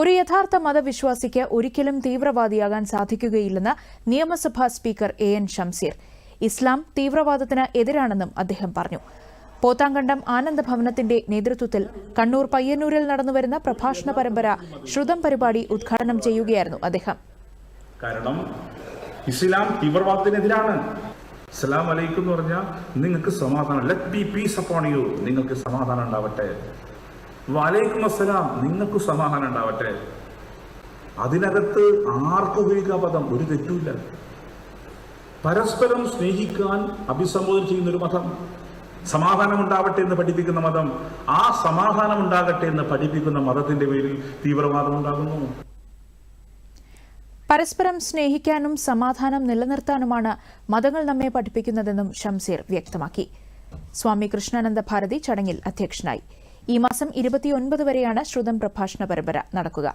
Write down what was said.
ഒരു യഥാർത്ഥ മതവിശ്വാസിക്ക് ഒരിക്കലും തീവ്രവാദിയാകാൻ സാധിക്കുകയില്ലെന്ന് നിയമസഭാ സ്പീക്കർ എ എൻ ഷംസീർ ഇസ്ലാം തീവ്രവാദത്തിന് എതിരാണെന്നും അദ്ദേഹം പറഞ്ഞു. പോത്താങ്കണ്ടം ആനന്ദഭവനത്തിന്റെ നേതൃത്വത്തിൽ കണ്ണൂർ പയ്യന്നൂരിൽ നടന്നുവരുന്ന പ്രഭാഷണ പരമ്പര ശ്രുതം പരിപാടി ഉദ്ഘാടനം ചെയ്യുകയായിരുന്നു അദ്ദേഹം. കാരണം ഇസ്ലാം തീവ്രവാദത്തിനെതിരാണ്. അലൈക്കും എന്ന് പറഞ്ഞാൽ നിങ്ങൾക്ക് സമാധാനം. ലെറ്റ് ബി നിങ്ങൾക്ക് സമാധാനം ഉണ്ടാവട്ടെ. വലൈക്കും അസ്സലാം. നിങ്ങൾക്ക് സമാധാനം ഉണ്ടാവട്ടെ. അതിനകത്ത് ആർക്കും ഉപയോഗിക്കാൻ പദം ഒരു തെറ്റുമില്ല. പരസ്പരം സ്നേഹിക്കാൻ അഭിസംബോധന ചെയ്യുന്ന ഒരു മതം സമാധാനം ഉണ്ടാവട്ടെ എന്ന് പഠിപ്പിക്കുന്ന മതം ആ സമാധാനം ഉണ്ടാകട്ടെ എന്ന് പഠിപ്പിക്കുന്ന മതത്തിന്റെ പേരിൽ തീവ്രവാദം ഉണ്ടാകുന്നു. പരസ്പരം സ്നേഹിക്കാനും സമാധാനം നിലനിർത്താനുമാണ് മതങ്ങൾ നമ്മെ പഠിപ്പിക്കുന്നതെന്നും ഷംസീർ വ്യക്തമാക്കി. സ്വാമി കൃഷ്ണാനന്ദ ഭാരതി ചടങ്ങിൽ അധ്യക്ഷനായി. ഈ മാസം ഇരുപത്തിയൊൻപത് വരെയാണ് ശ്രുതം പ്രഭാഷണ പരമ്പര നടക്കുക.